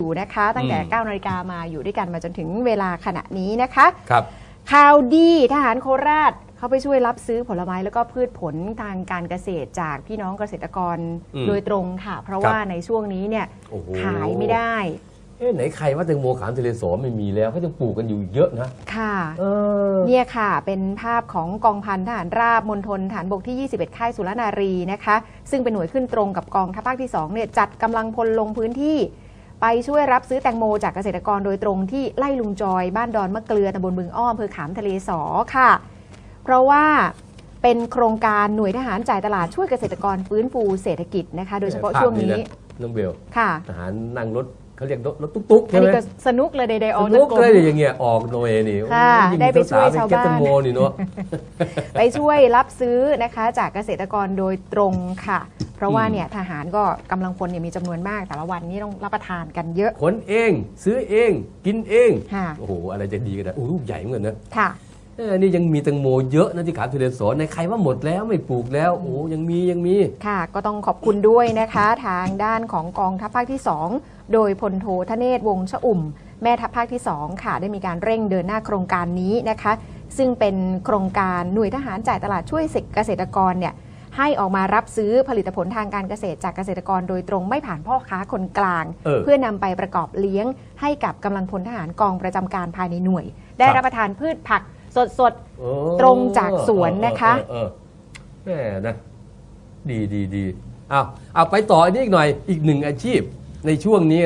อยู่นะคะตั้งแต่อืม9นาฬิกามาอยู่ด้วยกันมาจนถึงเวลาขณะนี้นะคะครับข่าวดีทหารโคราชเขาไปช่วยรับซื้อผลไม้แล้วก็พืชผลทางการเกษตรจากพี่น้องเกษตรกรอืมโดยตรงค่ะ เพราะครับว่าในช่วงนี้เนี่ยโอ้โหขายไม่ได้เอ๊ะไหนใครว่าแตงโมขามทะเลสอไม่มีแล้วเขายังปลูกกันอยู่เยอะนะ ค่ะเออเนี่ยค่ะ เป็นภาพของกองพันทหารราบมณฑลฐานบกที่ 21 ค่ายสุรนารีนะคะ ซึ่งเป็นหน่วยขึ้นตรงกับกองทัพภาคที่2เนี่ยจัดกำลังพลลงพื้นที่ ไปช่วยรับซื้อแตงโมจากเกษตรกรโดยตรงที่ไล่ลุงจอย บ้านดอนมะเกลือตำบลบึงอ้อมอำเภอขามทะเลสอค่ะ เพราะว่าเป็นโครงการหน่วยทหารจ่ายตลาดช่วยเกษตรกรฟื้นฟูเศรษฐกิจนะคะ โดยเฉพาะช่วงนี้ภาพะน้องเบลค่ะทหารนั่งรถ เขาเรียกรถรถตุ๊กๆอันใช่ไหมนี้ก็สนุกเลยใดๆออกสนุกตะกล เลยอย่างเงี้ยออกโนเอนี่ค่ะโอ้ยิ่งได้ไปช่วยสๆชาวเก็บบ้านแตงโมนี่เนาะ ไปช่วยรับซื้อนะคะจากเกษตรกรโดยตรงค่ะ เพราะว่าอืม เนี่ยทหารก็กำลังพลเนี่ยมีจำนวนมากแต่ละวันนี้ต้องรับประทานกันเยอะ ขนเอง ซื้อเอง กินเอง ค่ะ โอ้โห อะไรจะดีกันนะโอ้ลูกใหญ่เหมือนกันนะ ค่ะ เออนี่ยังมีแตงโมเยอะนะที่ขามทะเลสอในใครว่าหมดแล้วไม่ปลูกแล้วโอ้ยังมียังมีค่ะ ก็ต้องขอบคุณด้วยนะคะ ทางด้านของกองทัพภาคที่ 2 โดยพลโททเนศวงศ์ชอุ่ม แม่ทัพภาคที่ 2 ค่ะ ได้มีการเร่งเดินหน้าโครงการนี้นะคะ ซึ่งเป็นโครงการหน่วยทหารจ่ายตลาดช่วยเกษตรกรเนี่ยให้ออกมารับซื้อผลิตผลทางการเกษตรจากเกษตรกรโดยตรงไม่ผ่านพ่อค้าคนกลางเออเพื่อนำไปประกอบเลี้ยง ให้กับกำลังพลทหารกองประจำการภายในหน่วย ได้ครับรับประทานพืชผัก สดโอ้ตรงจากสวนนะคะ เออเออเออแหมนะดีดีดีเอาเอาไปต่ออันนี้อีกหน่อยอีกหนึ่งอาชีพในช่วงนี้